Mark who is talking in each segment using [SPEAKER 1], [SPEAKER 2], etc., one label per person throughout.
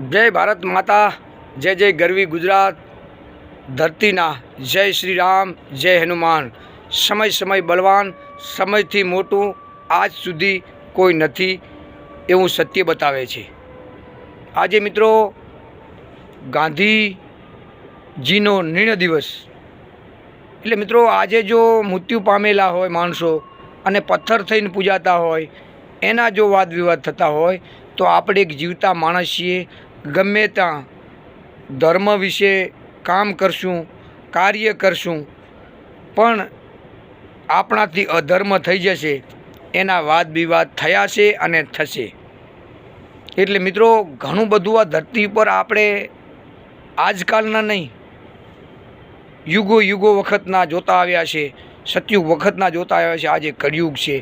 [SPEAKER 1] જય ભારત માતા, જય જય ગરવી ગુજરાત, ધરતીના, જય શ્રી રામ જય હનુમાન. સમય સમય બળવાન, સમયથી મોટું આજ સુધી કોઈ નથી એવું સત્ય બતાવે છે. આજે મિત્રો, ગાંધીજીનો નિર્ણય દિવસ. એટલે મિત્રો, આજે જો મૃત્યુ પામેલા હોય માણસો અને પથ્થર થઈને પૂજાતા હોય, એના જો વાદ વિવાદ થતા હોય, તો આપણે એક જીવતા માણસ છીએ ગમે ત્યાં ધર્મ વિશે કામ કરશું, કાર્ય કરશું, પણ આપણાથી અધર્મ થઈ જશે, એના વાદ વિવાદ થયા છે અને થશે. એટલે મિત્રો, ઘણું બધું આ ધરતી પર આપણે આજકાલના નહીં યુગો યુગો વખતના જોતા આવ્યા છે, સતયુગ વખતના જોતા આવ્યા છે, આજે કળિયુગ છે.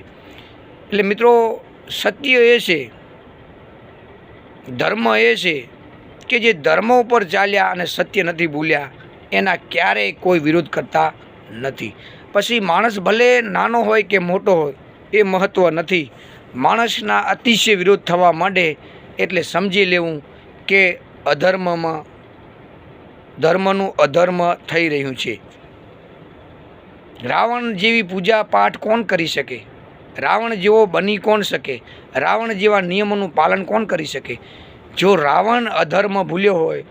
[SPEAKER 1] એટલે મિત્રો, સત્ય એ છે, ધર્મ એ છે કે જે ધર્મ ઉપર ચાલ્યા અને સત્ય નથી ભૂલ્યા, એના ક્યારેય કોઈ વિરોધ કરતા નથી. પછી માણસ ભલે નાનો હોય કે મોટો હોય, એ મહત્ત્વ નથી. માણસના અતિશય વિરોધ થવા માંડે એટલે સમજી લેવું કે અધર્મમાં, ધર્મનું અધર્મ થઈ રહ્યું છે. રાવણ જેવી પૂજા પાઠ કોણ કરી શકે? રાવણ જેવો બની કોણ શકે? રાવણ જેવા નિયમોનું પાલન કોણ કરી શકે? જો રાવણ અધર્મ ભૂલ્યો હોય,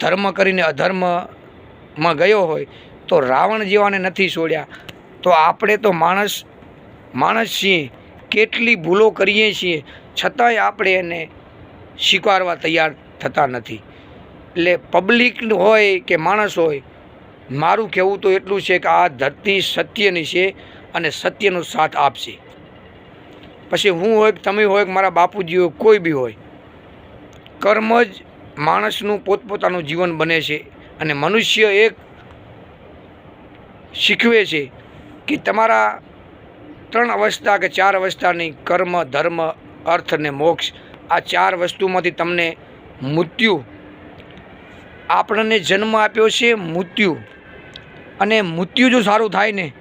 [SPEAKER 1] ધર્મ કરીને અધર્મમાં ગયો હોય, તો રાવણ જેવાને નથી છોડ્યા. તો આપણે તો માણસ માણસ છીએ, કેટલી ભૂલો કરીએ છીએ, છતાંય આપણે એને સ્વીકારવા તૈયાર થતા નથી. એટલે પબ્લિક હોય કે માણસ હોય, મારું કહેવું તો એટલું છે કે આ ધરતી સત્યની છે અને સત્યનો સાથ આપશે. પછી હું હોય તમે હોય મારા બાપુજી હોય કોઈ બી હોય કર્મ જ માણસનું પોતપોતાનું જીવન બને છે અને મનુષ્ય એક શીખવે છે કે તમારા ત્રણ અવસ્થા કે ચાર અવસ્થાની કર્મ, ધર્મ, અર્થ અને મોક્ષ આ ચાર વસ્તુમાંથી તમને મૃત્યુ આપણને જન્મ આપ્યો છે મૃત્યુ. અને મૃત્યુ જો સારું થાય ને,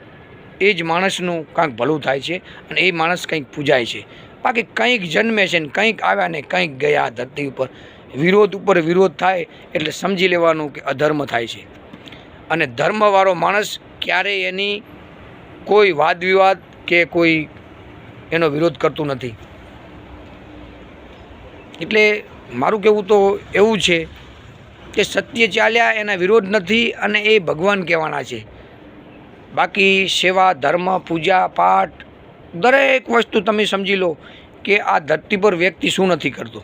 [SPEAKER 1] એ જ માણસનું કાંઈક ભલું થાય છે અને એ માણસ કંઈક પૂજાય છે. બાકી કંઈક જન્મે છે ને કંઈક આવ્યા ને કંઈક ગયા ધરતી ઉપર. વિરોધ ઉપર વિરોધ થાય એટલે સમજી લેવાનું કે અધર્મ થાય છે. અને ધર્મવાળો માણસ ક્યારેય એની કોઈ વાદ વિવાદ કે કોઈ એનો વિરોધ કરતું નથી. એટલે મારું કહેવું તો એવું છે કે સત્ય ચાલ્યા એના વિરોધ નથી અને એ ભગવાન કહેવાના છે. બાકી સેવા, ધર્મ, પૂજા, પાઠ દરેક વસ્તુ તમે સમજી લો કે આ ધરતી પર વ્યક્તિ શું નથી કરતો.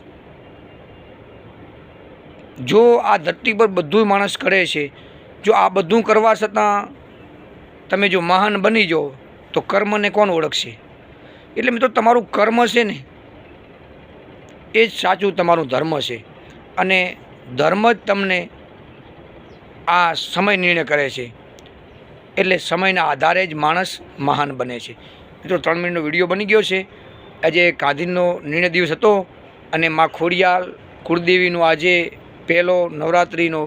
[SPEAKER 1] જો આ ધરતી પર બધું માણસ કરે છે, જો આ બધું કરવા છતાં તમે જો મહાન બની જાઓ, તો કર્મને કોણ ઓળખશે? એટલે મિત્રો તમારું કર્મ છે ને, એ જ સાચું તમારું ધર્મ છે. અને ધર્મ જ તમને આ સમય નિર્ણય કરે છે. એટલે સમયના આધારે જ માણસ મહાન બને છે. મિત્રો, ત્રણ મિનિટનો વીડિયો બની ગયો છે. આજે ગાંધીનો નિર્ણય દિવસ હતો અને મા ખોડિયાલ કુળદેવીનો આજે પહેલો નવરાત્રિનો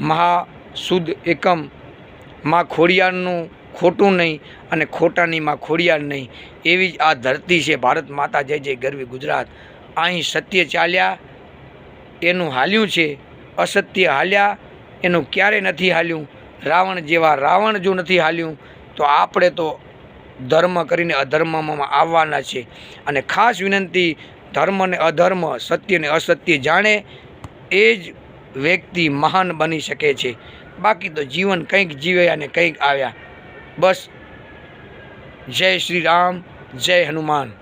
[SPEAKER 1] મહાશુદ્ધ એકમ. મા ખોડિયારનું ખોટું નહીં અને ખોટાની માં ખોડિયાર નહીં. એવી જ આ ધરતી છે. ભારત માતા જય જય ગરવી ગુજરાત. અહીં સત્ય ચાલ્યા એનું હાલ્યું છે. અસત્ય હાલ્યા એનું ક્યારે નથી હાલ્યું? રાવણ જેવા રાવણ જો નથી હાલ્યું, તો આપણે તો ધર્મ કરીને અધર્મમાં આવવાના છે. અને ખાસ વિનંતી, ધર્મ અને અધર્મ, સત્ય અને અસત્ય જાણે એ જ વ્યક્તિ મહાન બની શકે છે. બાકી તો જીવન કંઈક જીવ્યા અને કંઈક આવ્યા. બસ, જય શ્રી રામ, જય હનુમાન.